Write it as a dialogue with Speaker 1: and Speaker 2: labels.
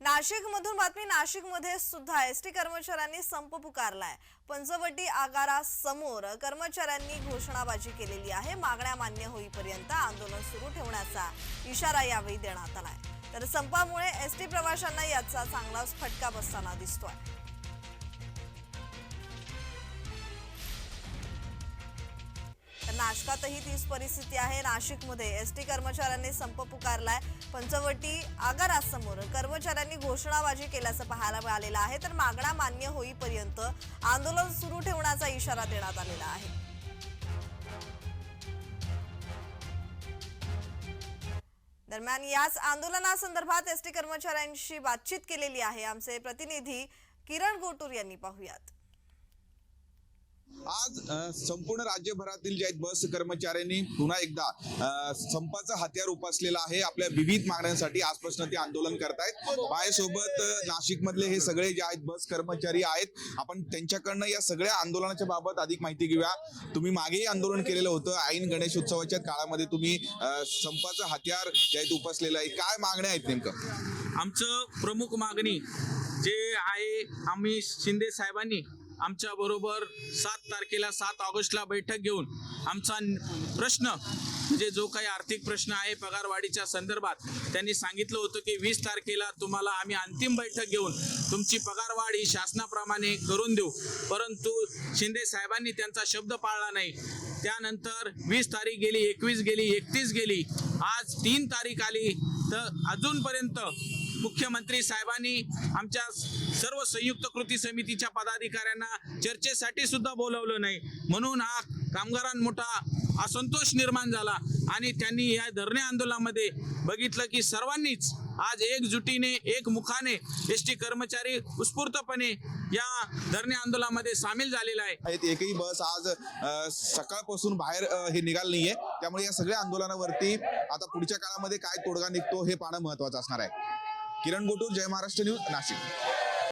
Speaker 1: नाशिक मधून बातमी नाशिकमध्ये सुद्धा एस टी कर्मचाऱ्यांनी संप पुकारलाय. पंचवटी आगारा समोर कर्मचाऱ्यांनी घोषणाबाजी केलेली आहे. मागण्या मान्य होईपर्यंत आंदोलन सुरू ठेवण्याचा इशारा यावेळी देण्यात आलाय. तर संपामुळे एस टी प्रवाशांना याचा चांगलाच फटका बसताना दिसतोय. नाशकातही तीच परिस्थिती आहे. नाशिकमध्ये एस टी कर्मचाऱ्यांनी संप पुकारलाय. पंचवटी आगारासमोर कर्मचाऱ्यांनी घोषणाबाजी केल्याचं पाहायला मिळालेलं आहे. तर मागण्या मान्य होईपर्यंत आंदोलन सुरू ठेवण्याचा इशारा देण्यात आलेला आहे. दरम्यान याच आंदोलनासंदर्भात एस टी कर्मचाऱ्यांशी बातचीत केलेली आहे. आमचे प्रतिनिधी किरण गोटूर यांनी पाहुयात.
Speaker 2: आज संपूर्ण राज्यभरातील जे आहेत बस कर्मचाऱ्यांनी पुन्हा एकदा अ, संपाचं हत्यार उपासलेलं आहे. आपल्या विविध मागण्यांसाठी आजपासून ते आंदोलन करतायत. माझ्यासोबत नाशिक मधले हे सगळे जे आहेत बस कर्मचारी आहेत आपण त्यांच्याकडनं या सगळ्या आंदोलनाच्या बाबत अधिक माहिती घेऊया. तुम्ही मागेही आंदोलन केलेलं होतं. ऐन गणेश उत्सवाच्या काळामध्ये तुम्ही अ, संपाचं हत्यार जे आहेत उपासलेलं आहे. काय मागण्या आहेत नेमकं?
Speaker 3: आमचं प्रमुख मागणी जे आहे आम्ही शिंदे साहेबांनी आमच्या बरोबर सात तारखेला सात ऑगस्टला बैठक घेऊन आमचा प्रश्न म्हणजे जो काही आर्थिक प्रश्न आहे पगारवाढीच्या संदर्भात त्यांनी सांगितलं होतं की वीस तारखेला तुम्हाला आम्ही अंतिम बैठक घेऊन तुमची पगारवाढ ही शासनाप्रमाणे करून देऊ. परंतु शिंदे साहेबांनी त्यांचा शब्द पाळला नाही. त्यानंतर वीस तारीख गेली एकवीस गेली एकतीस गेली. आज तीन तारीख आली. तर अजूनपर्यंत मुख्यमंत्री साहेबांनी आमच्या सर्व संयुक्त कृती समितीच्या पदाधिकाऱ्यांना चर्चेसाठी सुद्धा बोलवलं नाही. म्हणून हा कामगारांमोठा असंतोष निर्माण झाला. आणि त्यांनी या धरणे आंदोलनामध्ये बघितलं की सर्वांनीच आज एकजुटीने एक मुखाने एस टी कर्मचारी उत्स्फूर्तपणे या धरणे आंदोलनामध्ये सामील झालेला आहे.
Speaker 2: एकही बस आज सकाळपासून बाहेर हे निघाल नाहीये. त्यामुळे या सगळ्या आंदोलनावरती आता पुढच्या काळामध्ये काय तोडगा निघतो हे पाहणं महत्वाचं असणार आहे. किरण गोटूर जय महाराष्ट्र न्यूज नाशिक.